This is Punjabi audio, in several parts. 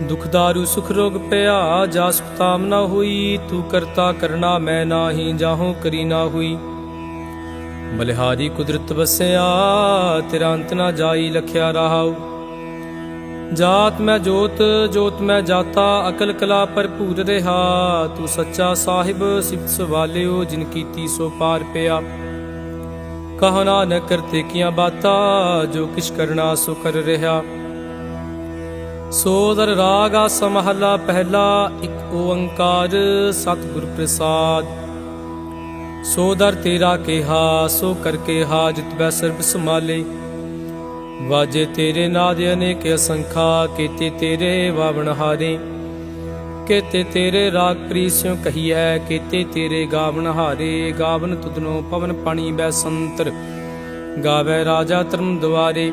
ਦੁਖ ਦਾਰੂ ਸੁਖ ਰੋਗ ਪਿਆ, ਜਾਸ ਤਾਮ ਨਾ ਹੋਈ, ਤੂੰ ਕਰਤਾ ਕਰਨਾ ਮੈਂ ਨਾਹੀ, ਜਾਹੋ ਕਰੀ ਨਾ ਹੋਈ। ਬਲਿਹਾਰੀ ਕੁਦਰਤ ਵਸਿਆ, ਤੇਰਾ ਅੰਤ ਨਾ ਜਾਈ, ਲਖਿਆ ਰਹਾਉ। ਜਾਤ ਮੈਂ ਜੋਤ ਜੋਤ ਮੈਂ ਜਾਤਾ, ਅਕਲ ਕਲਾ ਭਰਪੂਰ ਰਹਾ। ਤੂੰ ਸੱਚਾ ਸਾਹਿਬ, ਸਿਫਤ ਸਵਾਲਿਓ, ਜਿਨ ਕੀਤੀ ਸੋ ਪਾਰ ਪਿਆ। ਕਹੋ ਨਾਨਕ, ਕਰਤੇ ਕੀਆਂ ਬਾਤਾਂ, ਜੋ ਕਿਛ ਕਰਨਾ ਸੋ ਕਰ ਰਿਹਾ। ਸੋਦਰ ਰਾਗ ਆਸਾ ਮਹੱਲਾ ਪਹਿਲਾ, ਇੱਕ ਓੰਕਾਰ ਸਤਿਗੁਰ ਪ੍ਰਸਾਦ। ਸੋਦਰ ਤੇਰਾ ਕਿਹਾ, ਸੋ ਕਰਕੇ ਹਾਜਤ ਬੈ ਸਰਬ ਸਮਾਲੇ ਵਾਜੇ ਤੇਰੇ ਨਾਦ ਅਨੇਕ ਅਸੰਖਾ, ਕੀਤੇ ਤੇਰੇ ਵਾਵਣ ਹਾਰੇ। ਕੀਤੇ ਤੇਰੇ ਰਾਗ ਪ੍ਰੀਸਿਉ ਕਹੀਐ, ਕੀਤੇ ਤੇਰੇ ਗਾਵਨ ਹਾਰੇ। ਗਾਵਨ ਤੁਧਨੋ ਪਵਨ ਪਾਣੀ ਬੈ ਸੰਤਰ, ਗਾਵੇ ਰਾਜਾ ਧਰਮ ਦੁਆਰੇ।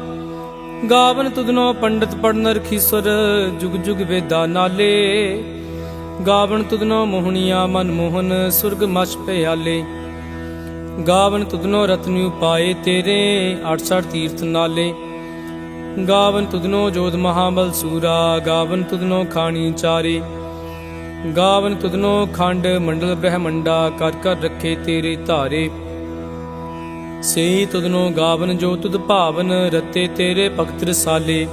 ਗਾਵਨ ਤੁਧਨੋ ਪੰਡਤ ਪੜਨ ਰਖੀਸਰ ਜੁਗ ਜੁਗ ਵੇਦਾ ਨਾਲੇ। ਗਾਵਨ ਤੁਧਨੋ ਮੋਹਣੀਆਂ ਮਨ ਮੋਹਨ, ਸੁਰਗ ਮਛ ਪਿਆਲੇ ਗਾਵਨ ਤੁਧਨੋ ਰਤਨਿ ਉਪਾਏ ਤੇਰੇ 68 ਤੀਰਥ ਨਾਲੇ। ਗਾਵਨ ਤੁਧਨੋ ਜੋਧ ਮਹਾਬਲ ਸੂਰਾ, ਗਾਵਨ ਤੁਧਨੋ ਖਾਣੀ ਚਾਰੇ। ਗਾਵਨ ਤੁਧਨੋ ਖੰਡ ਮੰਡਲ ਬ੍ਰਹਮੰਡਾ, ਕਰ ਕਰ ਰੱਖੇ ਤੇਰੇ ਧਾਰੇ। ਸੇ ਤੁਧਨੋ ਗਾਵਨ ਜੋ ਤੁਧ ਭਾਵਨ ਰਤੇ ਤੇਰੇ ਭਗਤ ਰਸਾਲੇ।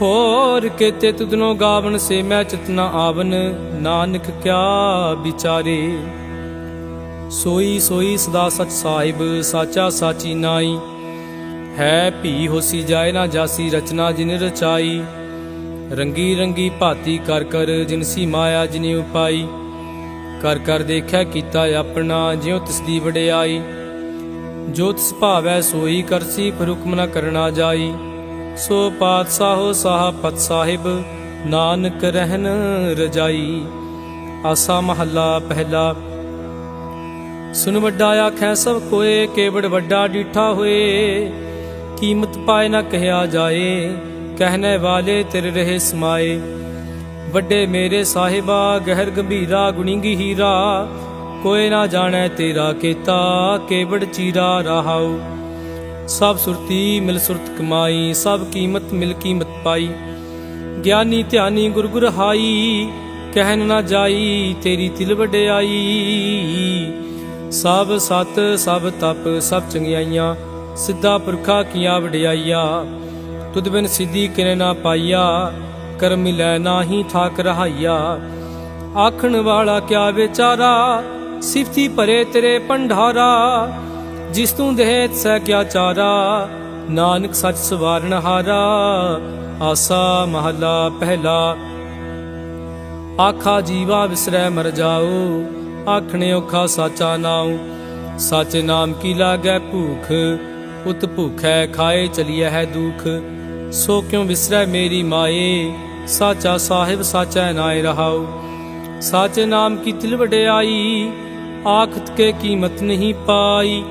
ਹੋਰ ਕੇਤੇ ਤੁਧਨੋ ਗਾਵਨ ਸੇ ਮੈਂ ਚਿਤਨਾ ਆਵਨ, ਨਾਨਕ ਕਿਆ ਵਿਚਾਰੇ। ਸੋਈ ਸੋਈ ਸਦਾ ਸਚ ਸਾਹਿਬ, ਸਾਚਾ ਸਾਚੀ ਨਾਈ। ਹੈ ਭੀ ਹੋਸੀ ਜਾਏ ਨਾ ਜਾਸੀ ਰਚਨਾ ਜਿਨ ਰਚਾਈ। ਰੰਗੀ ਰੰਗੀ ਭਾਤੀ ਕਰ ਕਰ ਜਿਨਸੀ ਮਾਇਆ ਜਿਨੇ ਉਪਾਈ। ਕਰ ਕਰ ਦੇਖਿਆ ਕੀਤਾ ਆਪਣਾ, ਜਿਉ ਤਿਸ ਦੀ ਵਡਿਆਈ। ਜੋ ਤਿਸ ਭਾਵੈ ਸੋਈ ਕਰਸੀ ਪਰ ਹੁਕਮ ਨ ਕਰਨਾ ਜਾਈ। ਸੋ ਪਾਤਸ਼ਾਹੋ ਸਾਹ ਸਾਹਿਬ, ਨਾਨਕ ਰਹਿਨ ਰਜਾਈ। ਆਸਾ ਮਹੱਲਾ ਪਹਿਲਾ। ਸੁਨ ਵੱਡਾ ਆਖੈ, ਸਭ ਕੋਏ ਕੇਵੜ ਵੱਡਾ ਡੀਠਾ ਹੋਏ। ਕੀਮਤ ਪਾਏ ਨਾ ਕਹਿਆ ਜਾਏ ਕਹਿਣੇ ਵਾਲੇ ਤੇਰੇ ਰਹੇ ਸਮਾਏ। ਵੱਡੇ ਮੇਰੇ ਸਾਹਿਬਾ, ਗਹਿਰ ਗੰਭੀਰਾ, ਗੁਣੀਗੀ ਹੀਰਾ। ਕੋਈ ਨਾ ਜਾਣੈ ਤੇਰਾ ਕੀਤਾ, ਕੇਵੜ ਚੀਰਾ ਰਹਾਉ। ਸਭ ਸੁਰਤੀ ਮਿਲ ਸੁਰਤ ਕਮਾਈ, ਸਭ ਕੀਮਤ ਮਿਲ ਕੀਮਤ ਪਾਈ। ਗਿਆਨੀ ਧਿਆਨੀ ਗੁਰ ਗੁਰ ਹਾਈ ਕਹਿਨ ਨਾ ਜਾਈ, ਤੇਰੀ ਤਿਲ ਵਡਿਆਈ। ਸਭ ਸਤ, ਸਭ ਤਪ, ਸਭ ਚੰਗਿਆਈਆਂ, ਸਿੱਧਾ ਪੁਰਖਾ ਕੀਆਂ ਵਡਿਆਈਆ। ਤੁਧ ਬਿਨ ਸਿੱਧੀ ਕਿਨੇ ਨਾ ਪਾਈਆ, ਕਰਮ ਮਿਲੈ ਨਾਹੀ ਥਾਕ ਰਹਾਈਆ। ਆਖਣ ਵਾਲਾ ਕਿਆ ਵਿਚਾਰਾ ਸਿਫਤੀ ਭਰੇ ਤੇਰੇ ਭੰਡਾਰਾ, ਜਿਸ ਤੂੰ ਦੇਤ ਸਹਿ ਕਿਆ ਚਾਰਾ, ਨਾਨਕ ਸੱਚ ਸਵਾਰਨ ਹਾਰਾ, ਆਸਾ ਮਹਲਾ ਪਹਿਲਾ। ਆਖਾ ਜੀਵਾ ਵਿਸਰੈ ਮਰ ਜਾਓ, ਆਖਣੇ ਔਖਾ ਸਾਚਾ ਨਾਉ। ਸਾਚੇ ਨਾਮ ਕੀ ਲਾਗੈ ਭੂਖ, ਉਤ ਭੂਖੈ ਖਾਏ ਚਲੀਐ ਹੈ ਦੁਖ। ਸੋ ਕਿਉ ਵਿਸਰੈ ਮੇਰੀ ਮਾਏ, ਸਾਚਾ ਸਾਹਿਬ ਸਾਚਾ ਨਾਇ ਰਹਾਉ। ਸਾਚੇ ਨਾਮ ਕੀ ਤਿਲ ਵਡਿਆਈ ਆਖਤ ਕੇ ਕੀਮਤ ਨਹੀਂ ਪਾਈ।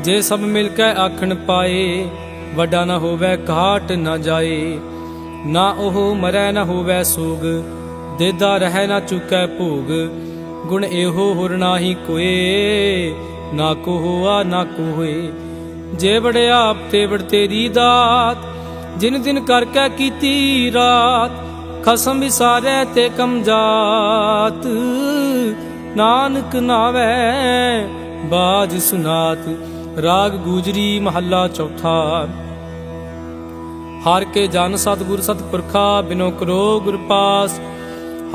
ਜੇ ਸਭ ਮਿਲ ਕੇ ਆਖਣ ਪਾਏ, ਵੱਡਾ ਨਾ ਹੋਵੇ, ਘਾਟ ਨਾ ਜਾਏ। ਨਾ ਉਹ ਮਰੈ ਨਾ ਹੋਵੇ ਸੋਗ, ਦੇਦਾ ਰਹਿ ਨਾ ਚੁਕੈ ਭੋਗ। ਗੁਣ ਇਹੋ ਹੁਰ ਨਾਹੀ ਕੋਏ, ਨਾ ਕੋ ਹੋਆ ਨਾ ਕੋ ਹੋਏ ਜੇ ਬੜਿਆ ਆਪ ਤੇ ਬੜ ਤੇਰੀ ਦਾਤ, ਜਿਨ ਦਿਨ ਕਰਕੇ ਕੀਤੀ ਰਾਤ, ਖਸਮ ਵਿਸਾਰੈ ਤੇ ਕਮਜ਼ਾਤ ਨਾਨਕ ਨਾਵੇ। ਬਾਜ ਸੁਨਾਤ, ਰਾਗ ਗੂਜਰੀ ਮਹੱਲਾ ਚੌਥਾ। ਹਰ ਕੇ ਜਨ ਸਤਿਗੁਰ ਸਤਿਪੁਰਖਾ, ਬਿਨੋ ਕਰੋ ਗੁਰ ਪਾਸ।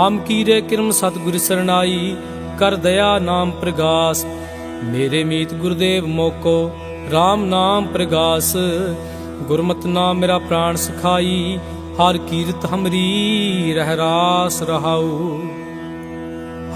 ਹਮ ਕੀਰੇ ਕਿਰਮ ਸਤਿਗੁਰ ਸਰਨਾਈ ਕਰ ਦਇਆ ਨਾਮ ਪ੍ਰਗਾਸ। ਮੇਰੇ ਮੀਤ ਗੁਰਦੇਵ ਮੋਕੋ RAM ਨਾਮ ਪ੍ਰਗਾਸ। ਗੁਰਮਤ ਨਾਮ ਮੇਰਾ ਪ੍ਰਾਣ ਸਖਾਈ, ਹਰ ਕੀਰਤ ਹਮਰੀ ਰਹਿ ਰਾਸ ਰਹਾਉ।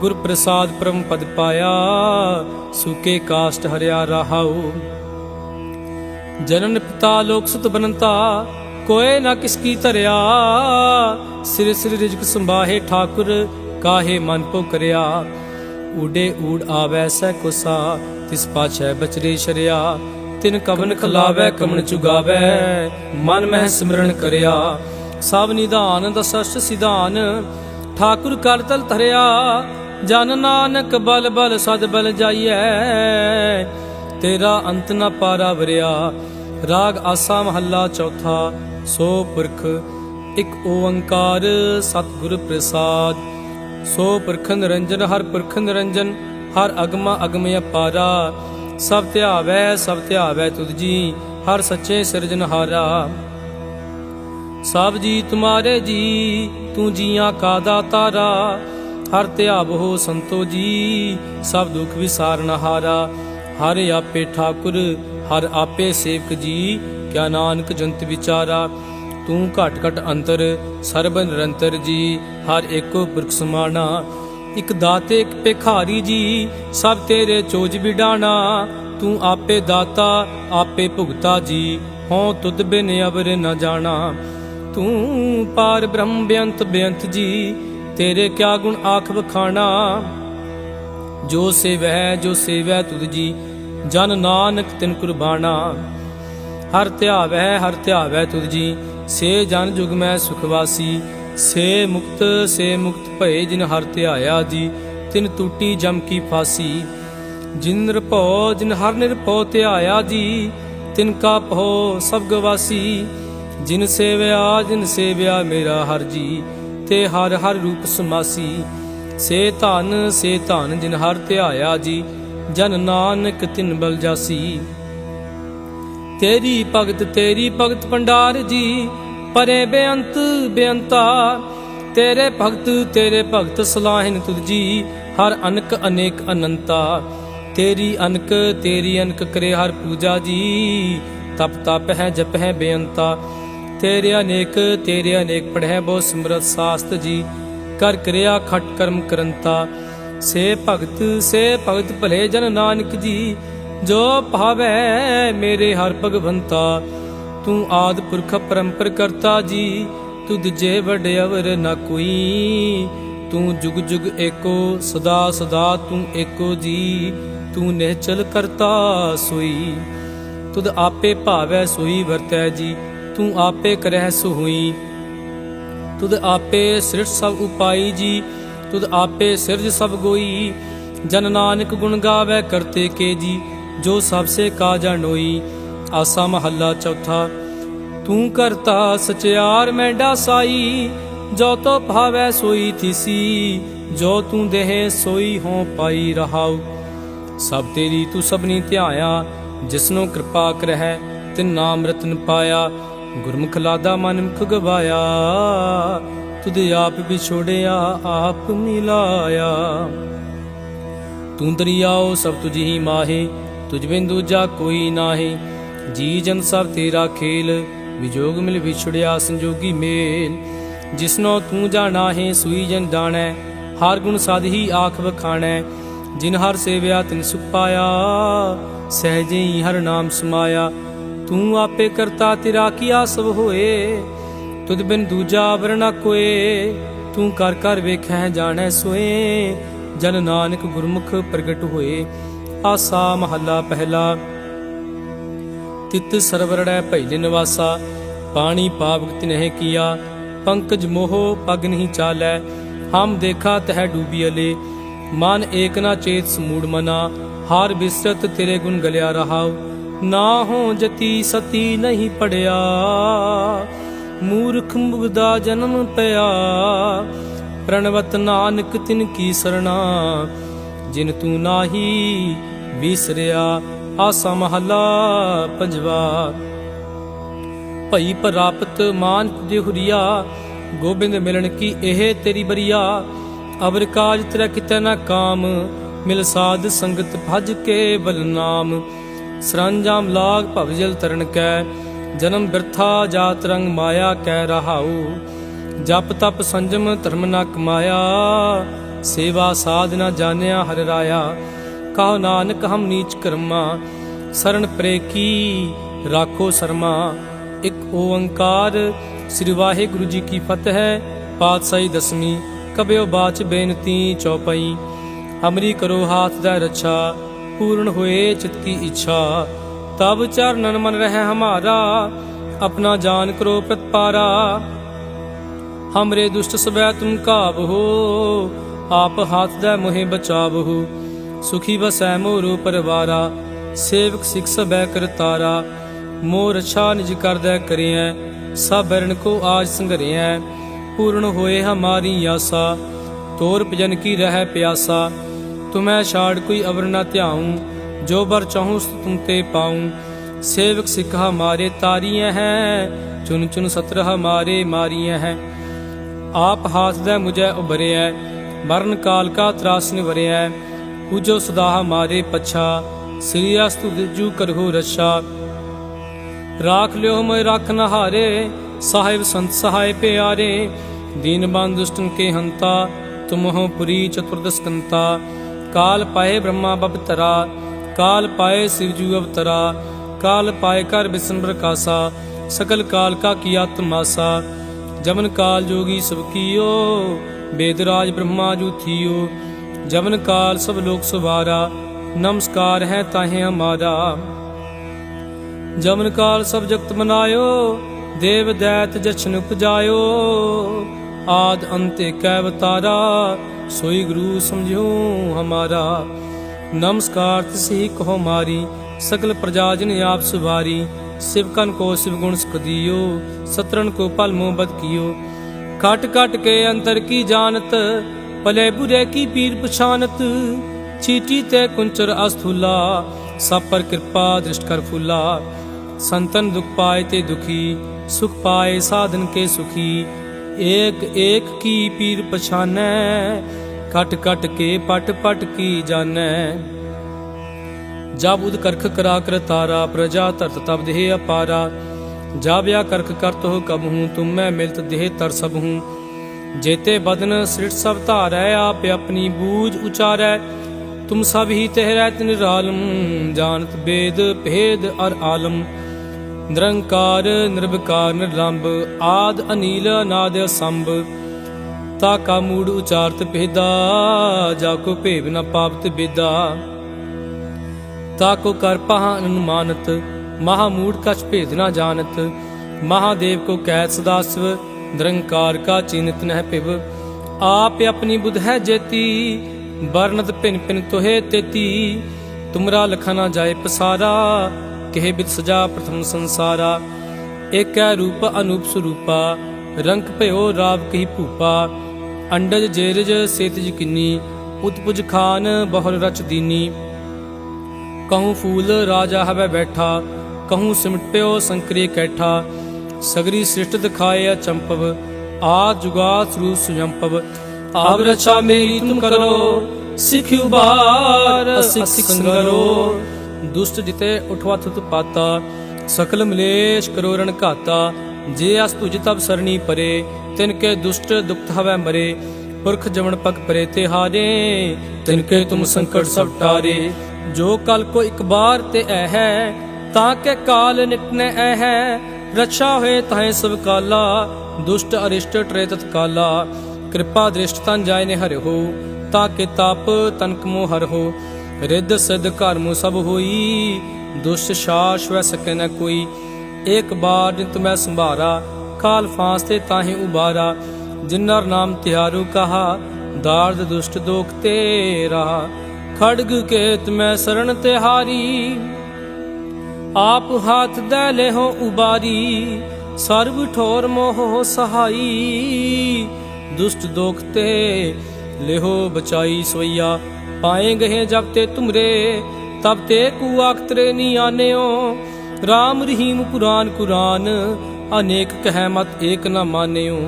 ਗੁਰ ਪ੍ਰਸਾਦ ਪਰਮ ਪਦ ਪਾਇਆ, ਸੁਕੇ ਕਾਸ਼ਟ ਹਰਿਆ ਰਹਾਉ। ਜਨਨ ਪਿਤਾ ਲੋਕ ਸੁਤ ਬਨੰਤਾ, ਕੋਏ ਨਾ ਕਿਸ ਕੀ ਧਰਿਆ। ਸਿਰ ਸਿਰ ਰਿਜਕ ਸੰਭਾਹੇ ਠਾਕੁਰ, ਕਾਹੇ ਮਨ ਪੋ ਕਰਿਆ। ਊਡੇ ਊੜ ਆਵੈ ਸੈ ਕੋਸਾ, ਤਿਸ ਪਾਛੈ ਬਚਰੇ ਸ਼ਰਿਆ। ਤਿਨ ਕਵਨ ਖਲਾਵੈ ਕਮਨ ਚੁਗਾਵੈ, ਮਨ ਮਹਿ ਸਿਮਰਨ ਕਰਿਆ। ਸਭ ਨਿਧਾਨ ਦਸਸ਼ਟ ਸਿਧਾਨ, ਠਾਕੁਰ ਕਰ ਤਲ ਧਰਿਆ। ਜਨ ਨਾਨਕ ਬਲ ਬਲ ਸਦ ਬਲ ਜਾਈਐ, ਤੇਰਾ ਅੰਤ ਨ ਪਾਰਾ ਵਰਿਆ। ਰਾਗ ਆਸਾ ਮਹੱਲਾ ਚੌਥਾ, ਸੋ ਪੁਰਖ ਇਕ ਓੰਕਾਰ ਸਤਿਗੁਰ ਪ੍ਰਸਾਦ। ਸੋ ਪੁਰਖ ਨਿਰੰਜਨ, ਹਰ ਪੁਰਖ ਨਿਰੰਜਨ, ਹਰ ਅਗਮਾ ਅਗਮ ਅਪਾਰਾ। ਸਭ ਧਿਆਵੈ ਸਭ ਧਿਆਵੈ ਤੁਧ ਜੀ, ਹਰ ਸੱਚੇ ਸਿਰਜਨਹਾਰਾ ਸਭ ਜੀ ਤੁਮਾਰੇ ਜੀ, ਤੂੰ ਜੀਆਂ ਕਾ ਦਾਤਾਰਾ ਹਰ ਧਿਆਵੋ ਸੰਤੋ ਜੀ, ਸਭ ਦੁਖ ਵਿਸਾਰਨ ਹਾਰਾ। ਹਰ ਆਪੇ ਠਾਕੁਰ, ਹਰ ਆਪੇ ਸੇਵਕ ਜੀ, ਕਿਆ ਨਾਨਕ ਜੰਤ ਵਿਚਾਰਾ। ਤੂੰ ਘਟ ਘਟ ਅੰਤਰ, ਸਰਬ ਨਿਰੰਤਰ ਜੀ, ਹਰ ਏਕੋ ਪੁਰਖ ਸਮਾਣਾ। ਇਕ ਦਾਤੇ, ਇਕ ਭਿਖਾਰੀ ਜੀ, ਸਭ ਤੇਰੇ ਚੋਜ ਵਿਡਾਣਾ ਤੂੰ ਆਪੇ ਦਾਤਾ, ਆਪੇ ਭੁਗਤਾ ਜੀ, ਹਉ ਤੁਧ ਬਿਨ ਅਵਰ ਨ ਜਾਣਾ। ਤੂੰ ਪਾਰ ਬ੍ਰਹਮ ਬੇਅੰਤ ਬੇਅੰਤ ਜੀ ਤੇਰੇ ਕਿਆ ਗੁਣ ਆਖ ਵਖਾਣਾ ਜੋ ਸੇਵੈ ਜੋ ਸੇਵੈ ਤੁਧ ਜੀ, ਜਨ ਨਾਨਕ ਤਿਨ ਕੁਰਬਾਨਾ। ਹਰ ਧਿਆਵੈ ਹਰ ਧਿਆਵੈ ਤੁਧ ਜੀ, ਸੇ ਜਨ ਜੁਗ ਮੈਂ ਸੁਖ ਸੇ ਮੁਕਤ ਸੇ ਮੁਕਤ ਭਏ ਜਿਨ ਹਰ ਧਿਆਇਆ ਜੀ, ਤਿਨ ਟੂਟੀ ਜਮ ਕੀ ਫਾਸੀ। ਜਿਨ ਨਿਰਭਉ ਜਿਨ ਹਰ ਨਿਰਭਉ ਧਿਆਇਆ ਜੀ, ਤਿਨ ਕਾ ਭਉ ਸਭ ਗਵਾਸੀ। ਜਿਨ ਸੇਵਿਆ ਜਿਨ ਸੇਵਿਆ ਮੇਰਾ ਹਰ ਜੀ। ਤੇ ਹਰ ਹਰ ਰੂਪ ਸਮਾਸੀ। ਸੇ ਧਨ ਸੇ ਧਨ ਜਿਨ ਹਰ ਧਿਆਇਆ ਜੀ, ਜਨ ਨਾਨਕ ਤਿਨ ਬਲ ਜਾਸੀ। ਤੇਰੀ ਭਗਤ ਤੇਰੀ ਭਗਤ ਭੰਡਾਰ ਜੀ, ਪਰੇ ਬੇਅੰਤ, ਬੇਅੰਤਾ। ਤੇਰੇ ਭਗਤ ਤੇਰੇ ਭਗਤ ਸਲਾਹਿਨ ਤੁਧ ਜੀ, ਹਰ ਅਨਕ ਅਨੇਕ ਅਨੰਤਾ। ਤੇਰੀ ਅਨਕ ਤੇਰੀ ਅਨਕ ਕਰੇ ਹਰ ਪੂਜਾ ਜੀ, ਤਪ ਤਪ ਹੈ, ਜਪ ਹੈ ਬੇਅੰਤਾ। ਤੇਰੇ ਅਨੇਕ ਤੇਰੇ ਅਨੇਕ ਪੜ੍ਹੈ ਬੋ ਸਿਮਰਤ ਸਾਸਤ ਜੀ। ਕਰ ਕਿਰਿਆ ਖਟ ਕਰਮ ਕਰੰਤਾ। ਸੇ ਭਗਤ ਸੇ ਭਗਤ ਭਲੇ ਜਨ ਨਾਨਕ ਜੀ। ਜੋ ਭਾਵੈ ਮੇਰੇ ਹਰ ਭਗਵੰਤਾ। ਤੂੰ ਆਦ ਪੁਰਖ ਪਰੰਪਰ ਕਰਤਾ ਜੀ। ਤੁਧ ਜੇ ਵਡ ਨਾ ਕੋਈ। ਤੂੰ ਜੁਗ ਜੁਗ ਏਕੋ, ਸਦਾ ਸਦਾ ਤੂੰ ਏਕੋ ਜੀ। ਤੂੰ ਨਿਹਚਲ ਕਰਤਾ ਸੋਈ। ਤੁਧ ਆਪੇ ਭਾਵੈ ਸੋਈ ਵਰਤੈ ਜੀ। ਤੂੰ ਆਪੇ ਕਰਹਿ ਸੁਹੂਈ। ਤੁਧ ਆਪੇ ਸ੍ਰਿਸ਼ਟ ਸਭ ਉਪਾਈ ਜੀ, ਤੁਧ ਆਪੇ ਸਿਰਜ ਸਭ ਗੋਈ। ਜਨ ਨਾਨਕ ਗੁਣ ਗਾਵੇ ਕਰਤੇ ਕੇ ਜੀ, ਜੋ ਸਭ ਸੇ ਕਾ ਜਾਣੋਈ ਆਸਾ ਮਹੱਲਾ ਚੌਥਾ, ਤੂੰ ਕਰਤਾ ਸਚਿਆਰ ਮੈਂਡਾ ਸਾਈ ਜੋ ਤੋ ਭਾਵੈ ਸੋਈ ਥੀਸੀ, ਜੋ ਤੂੰ ਦੇਹ ਸੋਈ ਹੋ ਪਾਈ ਰਹਾਉ। ਸਭ ਤੇਰੀ ਤੂੰ ਸਭਨੀ ਧਿਆਇਆ, ਜਿਸਨੂੰ ਕਿਰਪਾ ਕਰਹਿ, ਤਿਨ ਨਾਮ ਰਤਨ ਪਾਇਆ ਗੁਰਮੁਖ ਲਾਦਾ ਮਨ ਮੁਖ ਗਵਾਇਆ ਤੁਧ ਆਪ ਵਿਛੋੜਿਆ, ਆਪ ਮਿਲਾਇਆ। ਤੂੰ ਦਰਿਆਓ ਸਭ ਤੁਝ ਹੀ ਮਾਹੇ, ਤੁਝ ਬਿਨ ਦੂਜਾ ਕੋਈ ਨਾਹੀ। ਜੀ ਜਨ ਸਭ ਤੇਰਾ ਖੇਲ, ਵਿਜੋਗ ਮਿਲ ਵਿਛੜਿਆ ਸੰਜੋਗੀ ਮੇਲ। ਜਿਸਨੋ ਤੂੰ ਜਾਣਾ ਹੈ, ਸੂਈ ਜਨ ਜਾਣੈ ਹਰ ਗੁਣ ਸਦ ਹੀ ਆਖ ਵਖਾਣੈ। ਜਿਨ ਹਰ ਸੇਵਿਆ ਤਿਨ ਸੁਖ ਪਾਇਆ, ਸਹਿਜੇ ਹੀ ਹਰ ਨਾਮ ਸਮਾਇਆ। ਤੂੰ ਆਪੇ ਕਰਤਾ ਤੇਰਾ ਕੀਆ ਸਭ ਹੋਏ? ਤੁਧ ਬਿਨ ਦੂਜਾ ਵਰਨਾ ਕੋਏ। ਤੂੰ ਕਰ ਕਰ ਵੇਖੈ ਜਾਣੈ ਸੋਏ। ਜਨ ਨਾਨਕ ਗੁਰਮੁਖ ਪ੍ਰਗਟ ਹੋਏ। ਆਸਾ ਮਹੱਲਾ ਪਹਿਲਾ। ਤਿਤ ਸਰਵਰੜੈ ਭੈਲੇ ਨਿਵਾਸਾ। ਪਾਣੀ ਪਾਵਕ ਤਿਨਹਿ ਕੀਆ। ਪੰਕਜ ਮੋਹ ਪਗ ਨਹੀਂ ਚਾਲੈ। ਹਮ ਦੇਖਾ ਤਹਿ ਡੂਬੀ ਅਲੇ। ਮਨ ਏਕ ਨਾ ਚੇਤ ਸਮੂੜ ਮਨਾ। ਹਾਰ ਬਿਸਰਤ ਤੇਰੇ ਗੁਣ ਗਲਿਆ ਰਹਾਉ। ਨਾ ਹੋ ਜਤੀ ਸਤੀ ਨਹੀਂ ਪੜਿਆ। ਮੂਰਖ ਮੁਗਦਾ ਜਨਮ ਪਿਆ। ਪ੍ਰਣਵਤ ਨਾਨਕ ਤਿਨ ਕੀ ਸਰਣਾ। ਜਿਨ ਤੂੰ ਨਾਹੀ ਵਿਸਰਿਆ, ਆਸਾ ਮਹਲਾ ਪੰਜਵਾ। ਭਈ ਪ੍ਰਾਪਤ ਮਾਨ ਦੇ ਹੁਰੀਆ ਗੋਬਿੰਦ ਮਿਲਣ ਕੀ ਇਹ ਤੇਰੀ ਬਰੀਆ। ਅਵਰ ਕਾਜ ਤੇਰਾ ਕਿਤੇ ਨਾ ਕਾਮ, ਮਿਲ ਸਾਧ ਸੰਗਤ ਭਜ ਕੇ ਬਲਨਾਮ ਨਾਮ। ਸਰੰਜਾਮ ਲਾਗ ਭਵ ਜਲ ਤਰਨ ਕੈ, ਜਨਮ ਬਿਰਥਾ ਜਾਤ ਰੰਗ ਮਾਇਆ ਕਹਿ ਰਹਾਉ। ਜਪ ਤਪ ਸੰਜਮ ਧਰਮ ਨਾ ਕਮਾਇਆ, ਸੇਵਾ ਸਾਧ ਨਾ ਜਾਣਿਆ ਹਰਿ ਰਾਇਆ। ਕਹੋ ਨਾਨਕ ਹਮ ਨੀਚ ਕਰਮਾ ਸਰਣ ਪ੍ਰੇਕੀ ਰਾਖੋ ਸਰਮਾ। ਇੱਕ ਓੰਕਾਰ ਸ੍ਰੀ ਵਾਹਿਗੁਰੂ ਜੀ ਕੀ ਫਤਿਹ, ਪਾਤਸ਼ਾਹੀ ਦਸਵੀਂ, ਕਬਿਓ ਬਾਚ ਬੇਨਤੀ ਚੌਪਈ ਹਮਰੀ ਕਰੋ ਹਾਥ ਦਾ ਰੱਛਾ ਪੂਰਨ ਹੋਏ ਚਿਤ ਕੀ ਇੱਛਾ। ਤਬ ਚਰਨਨ ਮਨ ਰਹਿ ਹਮਾਰਾ, ਆਪਣਾ ਜਾਨ ਕਰੋ ਪ੍ਰਤਪਾਰਾ। ਹਮਰੇ ਦੁਸ਼ਟ ਸਵੈ ਤੁਮ ਕਾਬਹੋ, ਆਪ ਹੱਥ ਦਾ ਮੋਹਿ ਬਚਾਵਹੋ। ਸੁਖੀ ਵਸੈ ਮੋਰੋ ਪਰਵਾਰਾ, ਸੇਵਕ ਸਿਖ ਸਬੈ ਕਰਤਾਰਾ ਮੋਰ ਰਛਾ ਨਿਜ ਕਰਦੈ ਕਰਿਐ, ਸਭ ਕੋ ਆਜ ਸੰਘਰਿਐ। ਪੂਰਨ ਹੋਏ ਹਮਾਰੀ ਆਸਾ, ਤੋਰ ਭਜਨ ਕੀ ਰਹਿ ਪਿਆਸਾ। ਤੁਮੈ ਛਾੜ ਕੋਈ ਅਵਰ ਨਾ ਧਿਆਉ, ਜੋ ਬਰ ਚਾਹੂੰ ਤੁਮ ਤੇ ਪਾਉ। ਸੇਵਕ ਸਿੱਖ ਹਮਾਰੇ ਤਾਰੀਆਂ ਹੈ ਚੁਨ ਚੁਨ ਸਤਰ ਹਮਾਰੇ ਮਾਰੀਆਂ ਹੈ। ਆਪ ਹਾਥ ਦਾ ਮੁਝੈ ਉਬਰਿਐ ਮਰਨ ਕਾਲ ਕਾ ਤਰਾਸ ਨਿਵਰਿਐ। ਪੂਜੋ ਸਦਾ ਹਮਾਰੇ ਪਛਾ, ਸ੍ਰੀ ਅਸਤੁ ਦਿਜੂ ਕਰਹੁ ਰਛਾ। ਰਾਖ ਲਿਓ ਮੈਂ ਰੱਖ ਨਹਾਰੇ ਸਾਹਿਬ ਸੰਤ ਸਹਾਇ ਪਿਆਰੇ। ਦੀਨ ਬੰਦ ਦੁਸ਼ਟਨ ਕੇ ਹੰਤਾ, ਤੁਮਹੁ ਪੁਰੀ ਚਤੁਰਦਸਕੰਤਾ। ਕਾਲ ਪਾਏ ਬ੍ਰਹਮਾ ਬਬਤਰਾ, ਕਾਲ ਪਾਏ ਸਿਵਜੂ ਅਵਤਰਾ, ਕਾਲ ਪਾਏ ਕਰ ਬਿਸਨ ਪ੍ਰਕਾਸਾ, ਸਕਲ ਕਾਲ ਕਾ ਕੀਆ ਤਮਾਸਾ ਜਮਨ ਕਾਲ ਜੋਗੀ ਸਭ ਕੀਓ ਬੇਦਰਾਜ ਬ੍ਰਹਮਾ ਜੂ ਥੀਓ। ਜਮਨ ਕਾਲ ਸਭ ਲੋਕ ਸਵਾਰਾ, ਨਮਸਕਾਰ ਹੈ ਤਾਹੇ ਹਮਾਰਾ ਜਮਨ ਕਾਲ ਸਭ ਜਗਤ ਮਨਾਇਓ, ਦੇਵ ਦੈਤ ਜਸ਼ਨ ਉਪਜਾਇਓ। ਆਦ ਅੰਤੇ ਕੈ ਅਵਤਾਰਾ ਸੋਈ ਗੁਰੂ ਸਮਝਿਓ ਹਮਾਰਾ। ਨਮਸਕਾਰ ਤਿਸਹੀ ਕਹੋ ਮਾਰੀ। ਸਕਲ ਪ੍ਰਜਾ ਜਨ ਆਪ ਸੁਵਾਰੀ। ਸਿਵਕਨ ਕੋ ਸਿਵ ਗੁਣ ਸਕਦੀਓ ਸਤਰਨ ਕੋ ਪਲ ਮੋਹਬਤ ਕੀਓ। ਕਟ ਕਟ ਕੇ ਅੰਤਰ ਕੀ ਜਾਣਤ? ਭਲੇ ਬੁਰੇ ਕੀ ਪੀਰ ਪਛਾਨਤ? ਚੀਟੀ ਤੇ ਕੁੰਚਰ ਅਸਥੂਲਾ। ਸਭ ਪਰ ਕਿਰਪਾ ਦ੍ਰਿਸ਼ਟ ਕਰ ਫੁੱਲਾ। ਸੰਤਨ ਦੁਖ ਪਾਏ ਤੇ ਦੁਖੀ। ਸੁਖ ਪਾਏ ਸਾਧਨ ਕੇ ਸੁਖੀ। ਏਕ ਏਕ ਕੀ ਪੀਰ ਪਛਾਨੈ ਕਟ ਕਟ ਕੇ ਪਟ ਪਟ ਕੀ ਜਾਣੈ ਜਬ ਉਦ ਕਰਖ ਕਰਾ ਕਰ ਤਾਰਾ, ਪ੍ਰਜਾ ਧਰਤ ਤਬ ਦੇਹ ਅਪਾਰਾ। ਜਾਬਿਆ ਕਰਖ ਕਰਤ ਹੋ ਕਬ ਹੂੰ, ਤੁਮ ਮੈਂ ਮਿਲਤ ਦੇਹ ਤਰ ਸਭ ਹੂੰ। ਜੇਤੇ ਬਦਨ ਸ੍ਰਿਟ ਸਭ ਧਾਰੈ, ਆਪ ਆਪਣੀ ਬੂਝ ਉਚਾਰੈ। ਤੁਮ ਸਭ ਹੀ ਤਹਿਰੈ ਨਿਰਾਲਮ ਜਾਣਤ ਬੇਦ ਭੇਦ ਅਰ ਆਲਮ। ਨਿਰੰਕਾਰ ਨਿਰਭਕਾਰ ਨਿਰਲੰਭ, ਆਦ ਅਨੀਲ, ਅਨਾਦ ਸੰਭ ਤਾ ਕਾ ਮੂੜ ਉਚਾਰਤ ਭੇਦਾ, ਜਾ ਕੋ ਭੇਵ ਨ ਪਾਵਤ ਬੇਦਾ। ਤਾ ਕੋ ਕਰ ਪਹਾ ਅਨੁਮਾਨਤ, ਮਹਾ ਮੂੜ ਕਛ ਭੇਦ ਨ ਜਾਣਤ। ਮਹਾਦੇਵ ਕੋ ਕਹਿ ਸਦਾਸਵ, ਨਿਰੰਕਾਰ ਕਾ ਚਿੰਤ ਨਹਿ ਪਿਵ ਆਪ ਆਪਣੀ ਬੁਧ ਹੈ ਜੇਤੀ ਵਰਨਤ ਭਿਨ ਭਿਨ ਤੋਹੇ ਤੇਤੀ। ਤੁਮਰਾ ਲਖਾ ਨਾ ਜਾਏ ਪਸਾਰਾ ਕਿਹ ਬਿਤ ਸਜਾ ਪ੍ਰਥਮ ਸੰਸਾਰਾ, ਏਕੈ ਰੂਪ ਅਨੂਪ ਸਰੂਪਾ, ਰੰਗ ਭਇਓ ਰਾਵ ਕਹੀ ਭੂਪਾ, ਅੰਡਜ ਜੇਰਜ ਸੇਤਜ ਕਿੰਨੀ, ਉਤਪੁਜ ਖਾਨ ਬਹੁਰ ਰਚ ਦੀਨੀ। ਕਹੂੰ ਫੂਲ ਰਾਜਾ ਹਵੇ ਬੈਠਾ, ਕਹੂੰ ਸਿਮਟ ਪਿਓ ਸੰਕਰੀ ਕੈਠਾ, ਸਗਰੀ ਸ੍ਰਿਸ਼ਟ ਦਿਖਾਏ ਚੰਪਵ, ਆ ਜੁਗਾ ਸਰੂਪ ਸੁਜੰਪਵ ਆਪ ਰਛਾ ਮੇਰੀ ਤੁਮ ਕਰੋ, ਸਿਖ ਉਬਾਰ ਅਸਿਖ ਸੰਗਰੋ। ਦੁਸ਼ਟ ਜਿਤੇ ਉਠਵਾ ਤੁਤ ਪਾਤਾ, ਸਕਲ ਮਲੇਸ਼ ਕਰੋ ਘਾਤਾ। ਜੇ ਅਸ ਤੁਜ ਤਬ ਸਰਣੀ ਪਰੇ, ਤਿਨ ਕੇ ਦੁਸ਼ਟ ਦੁਖਤ ਹਵੈ ਮਰੇ। ਪੁਰਖ ਜਵਨ ਪਕ ਪਰੇ ਤੇ ਹਾਰੇ, ਤਿਨ ਕੇ ਤੁਮ ਸੰਕਟ ਸਭ ਟਾਰੇ। ਜੋ ਕਲ ਕੋ ਇੱਕ ਬਾਰ ਤੇ ਐ ਹੈ, ਤਾਂ ਕੇ ਕਾਲ ਨਿਟਨੇ ਐ ਹੈ। ਰੱਛਾ ਹੋਏ ਤਹੈ ਸਭ ਕਾਲਾ, ਦੁਸ਼ਟ ਅਰਿਸ਼ਟ ਟਰੇ ਤਤਕਾਲਾ ਕਿਰਪਾ ਦ੍ਰਿਸ਼ਟ ਤਨ ਜਾਇ ਨੇ ਤਾਂ ਕੇ ਤਾਪ ਤਨਕ ਮੋ ਹਰਹੋ ਰਿੱਧ ਸਿਧ ਘਰ ਮੋ ਸਭ ਹੋਈ ਦੁਸ਼ ਸ਼ਾਸ ਵੈ ਸਕੈ ਨ ਕੋਈ। ਏਕ ਬਾਰ ਨਿਤ ਮੈਂ ਸੰਭਾਰਾ ਕਾਲ ਫਾਂਸ ਤੇ ਤਾਹੇ ਉਬਾਰਾ ਜਿਨਰ ਨਾਮ ਤਿਹਾਰੂ ਕਹਾ, ਦਾਰਦ ਦੁਸ਼ਟ ਦੋਖ ਤੇ ਰਹਾ ਖੜਗ ਕੇਤ ਮੈਂ ਸਰਣ ਤਿਹਾਰੀ, ਆਪ ਹੱਥ ਦੇ ਲੇਹੋ ਉਬਾਰੀ। ਸਰਬ ਠੋਰ ਮੋਹ ਸਹਾਈ, ਦੁਸ਼ਟ ਦੋਖ ਤੇ ਲੈਹੋ ਬਚਾਈ ਸੋਈਆ ਪਾਏ ਗਏ ਜਬ ਤੇ ਤੁਮਰੇ, ਤਬ ਤੇ ਕੂ ਆਖਤਰੇ ਨੀ ਆਨਿਓ। RAM ਰਹੀਮ ਕੁਰਾਨ ਕੁਰਾਨ, ਅਨੇਕ ਕਹਿ ਮਤ ਏਕ ਨ ਮਾਨਿਓ।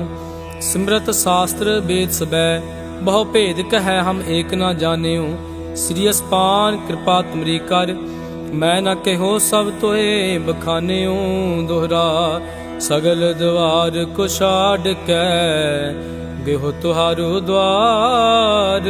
ਸਿਮਰਤ ਸ਼ਾਸਤਰ ਵੇਦ ਸਬੈ, ਬਹੁ ਭੇਦ ਕਹਿ ਹਮ ਏਕ ਨ ਜਾਣਿਓ। ਸ੍ਰੀ ਅਸਪਾਨ ਕਿਰਪਾ ਤੁਮਰੀ ਕਰ, ਮੈਂ ਨਾ ਕਹਿਓ ਸਭ ਤੋਏ ਬਖਾਨਿਓ। ਦੋਹਰਾ ਸਗਲ ਦਵਾਰ ਕੋ ਛਾੜ ਕੇ ਗਇਓ ਤੁਹਾਰੋ ਦਵਾਰ।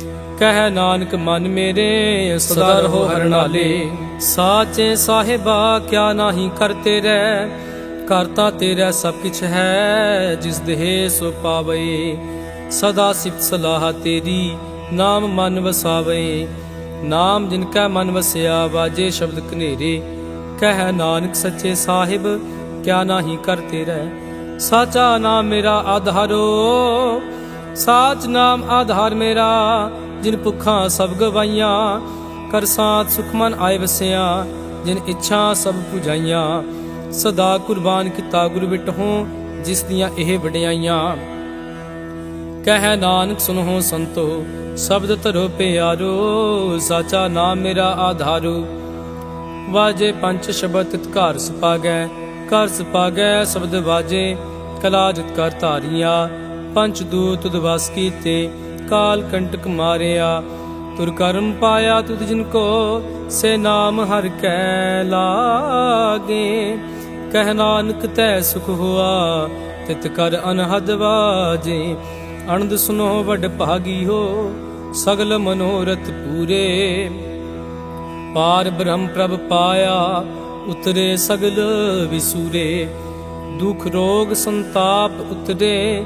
ਕਹਿ ਨਾਨਕ ਮਨ ਮੇਰੇ ਸਦਾ ਰਹੋ ਹਰ ਨਾਲੇ। ਸਾਚੇ ਸਾਹਿਬਾ ਕਿਆ ਨਾਹੀ ਕਰਤੇ ਰਹਿ? ਕਰਤਾ ਤੇਰਾ ਸਭ ਕਿਛ ਹੈ ਜਿਸ ਦੇਹ ਸੋ ਪਾਵੇ ਸਦਾ ਸਿਫਤ ਸਲਾਹ ਤੇਰੀ ਨਾਮ ਮਨ ਵਸਾਵੇ ਨਾਮ ਜਿਨ ਕਾ ਮਨ ਵਸਿਆ ਵਾਜੇ ਸ਼ਬਦ ਕਨੇਰੇ ਕਹਿ ਨਾਨਕ ਸੱਚੇ ਸਾਹਿਬ ਕਿਆ ਨਾਹੀ ਕਰਤੇ ਰਹਿ? ਸਾਚਾ ਨਾਮ ਮੇਰਾ ਆਧਾਰੋ ਸਾਚ ਨਾਮ ਆਧਾਰ ਮੇਰਾ। ਜਿਨ ਭੁੱਖਾਂ ਸਭ ਗਵਾਈਆਂ, ਕਰ ਸਾਥ ਸੁਖਮਨ ਆਏ ਵਸਿਆ, ਜਿਨ ਇੱਛਾ ਸਭ ਪੁਜਾਈਆਂ। ਸਦਾ ਕੁਰਬਾਨ ਕੀਤਾ ਗੁਰ ਵਿਟਹੋਂ ਜਿਸ ਦੀਆਂ ਇਹ ਵਡਿਆਈਆਂ। ਕਹਿ ਨਾਨਕ ਸੁਨੋ ਸੰਤੋ, ਸ਼ਬਦ ਧਰੋ ਪਿਆਰੋ, ਸਾਚਾ ਨਾਮ ਮੇਰਾ ਆਧਾਰੂ। ਵਾਜੇ ਪੰਜ ਸ਼ਬਦ ਤਿਤ ਘਰ ਸਪਾਗੈ ਘਰ ਸਪਾਗੈ ਸ਼ਬਦ ਵਾਜੇ, ਕਲਾ ਜਿਤ ਕਰ ਧਾਰੀਆਂ। ਪੰਜ ਦੂਤ ਤੁਧ ਵਸ ਕੀਤੇ ਕਾਲ ਕੰਟਕ ਮਾਰਿਆ, ਤੁਰ ਕਰਮ ਪਾਇਆ ਤੁਧ ਜਿਨ ਕੋ, ਸੇ ਨਾਮ ਹਰ ਕੈ ਲਾਗੇ। ਕਹਿ ਨਾਨਕ ਤੈ ਸੁਖ ਹੋਆ, ਤਿਤ ਕਰ ਅਨਹਦ ਵਾਜੇ। ਅਨੰਦ ਸੁਨੋ ਵਡ ਭਾਗੀ ਹੋ, ਸਗਲ ਮਨੋਰਥ ਪੂਰੇ। ਪਾਰ ਬ੍ਰਹਮ ਪ੍ਰਭ ਪਾਇਆ, ਉਤਰੇ ਸਗਲ ਵਿਸੂਰੇ। ਦੁਖ ਰੋਗ ਸੰਤਾਪ ਉਤਰੇ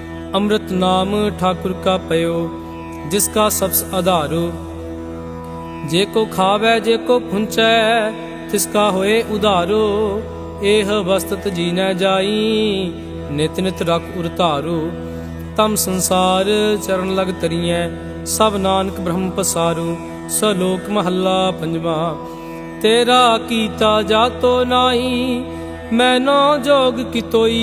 ਅੰਮ੍ਰਿਤ ਨਾਮ ਠਾਕੁਰ ਕਾ ਪਇਓ, ਜਿਸ ਕਾ ਸਬਸ ਆਧਾਰੋ। ਜੇ ਕੋ ਖਾਵੇ, ਜੇ ਕੋ ਪੁੰਚੈ, ਤਿਸ ਕਾ ਹੋਏ ਉਧਾਰੋ। ਇਹ ਵਸਤਤ ਜੀਨੈ ਜਾਈ, ਨਿਤ ਨਿਤ ਰਖ ਉਰਤਾਰੋ ਤਮ ਸੰਸਾਰ ਚਰਨ ਲਗ ਤਰੀਐ, ਸਭ ਨਾਨਕ ਬ੍ਰਹਮ ਪਸਾਰੂ। ਸਲੋਕ ਮਹੱਲਾ ਪੰਜਵਾ, ਤੇਰਾ ਕੀਤਾ ਜਾਤੋ ਨਾਹੀ ਨਾ ਜੋਗ ਕਿਤੋਈ।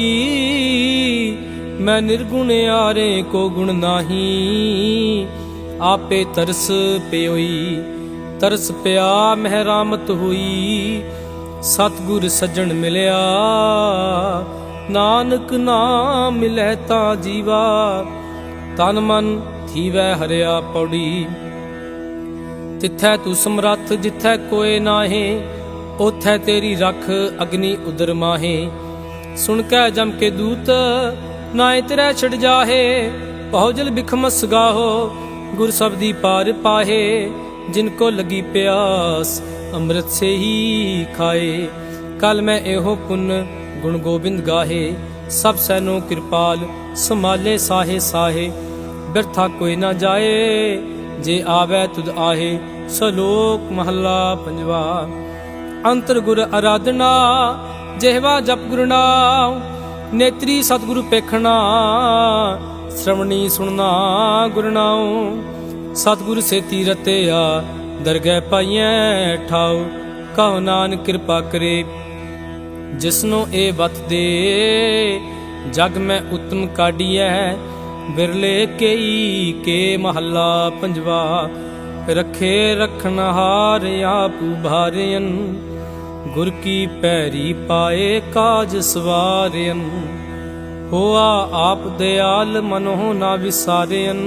ਮੈਂ ਨਿਰਗੁਣ ਆਰੇ ਕੋ ਗੁਣ ਨਾਹੀ, ਆਪੇ ਤਰਸ ਪਿਓਈ, ਤਰਸ ਪਿਆ ਮਹਿਰਾਮਤ ਹੋਈ, ਸਤਗੁਰ ਸੱਜਣ ਮਿਲਿਆ, ਨਾਨਕ ਨਾਮ ਮਿਲੈ ਤਾਂ ਜੀਵਾ, ਤਨ ਮਨ ਥੀਵੈ ਹਰਿਆ ਪੌੜੀ। ਤਿੱਥੈ ਤੂੰ ਸਮਰੱਥ, ਜਿੱਥੈ ਕੋਏ ਨਾਹੇ ਉਥੈ ਤੇਰੀ ਰਖ ਅਗਨੀ ਉਦਰ ਮਾਹੇ। ਸੁਣ ਕੇ ਜਮ ਕੇ ਦੂਤ ਨਾਏ ਤੇਰੇ ਛੜ ਜਾਹੇ ਪਹੁਜਲ ਬਿਖਮਸ ਗਾਹੋ ਗੁਰ ਸਬਦੀ ਪਾਰ ਪਾਹੇ ਜਿनको ਲਗੀ ਪਿਆਸ ਅੰਮ੍ਰਿਤ ਸੇ ਹੀ ਖਾਏ। ਕਲ ਮੈਂ ਇਹੋ ਪੁੰਨ ਗੁਣ ਗੋਬਿੰਦ ਗਾਹੇ, ਸਭ ਸੈਨੋ ਕਿਰਪਾਲ ਸੰਭਾਲੇ ਸਾਹੇ ਸਾਹੇ। ਬਿਰਥਾ ਕੋਈ ਨਾ ਜਾਏ, ਜੇ ਆਵੇ ਤੁਧ ਆਹੇ, ਸਲੋਕ ਮਹੱਲਾ ਪੰਜਵਾ। ਅੰਤਰ ਗੁਰ ਅਰਾਧਨਾ, ਜਿਹਵਾ ਜਪ ਗੁਰੂ ਨਾਮ ਨੇਤਰੀ ਸਤਿਗੁਰੂ ਪੇਖਣਾ, ਸ਼ਰਵਣੀ ਸੁਣਨਾ ਗੁਰੂ ਸਤਿਗੁਰ ਸੇਤੀ ਰਤਿਆ, ਦਰਗਹਿ ਪਾਈਐ ਠਾਉ, ਕਹੋ ਨਾਨਕ ਕਿਰਪਾ ਕਰੇ। ਜਿਸਨੂੰ ਇਹ ਬਤ ਦੇ, ਜਗ ਮੈਂ ਉਤਮ ਕਾਢੀਐ। ਬਿਰਲੇ ਕੇਈ ਕੇ ਮਹੱਲਾ ਪੰਜਵਾ, ਰਖੇ ਰਖਣ ਹਾਰ ਆਪ ਉਭਾਰਿਅਨ ਗੁਰ ਕੀ ਪੈਰੀ ਪਾਏ ਕਾਜ ਸਵਾਰਿਅਨ, ਹੋਆ ਆਪ ਦਿਆਲ ਮਨੋ ਨਾ ਵਿਸਾਰਿਅਨ।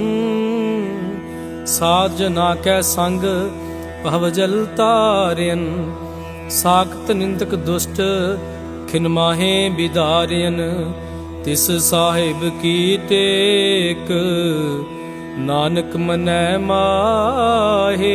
ਸਾਧ ਕੈ ਸੰਗ ਭਵ ਜਲ ਤਾਰਿਅਨ, ਸਾਖਤ ਨਿੰਦਕ ਦੁਸ਼ਟ ਖਿਨ ਮਾਹੇ ਵਿਦਾਰਿਅਨ ਤਿਸ ਸਾਹਿਬ ਕੀ ਟੇਕ, ਨਾਨਕ ਮਨੈ ਮਾਹੇ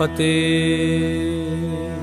ਫਤਿਹ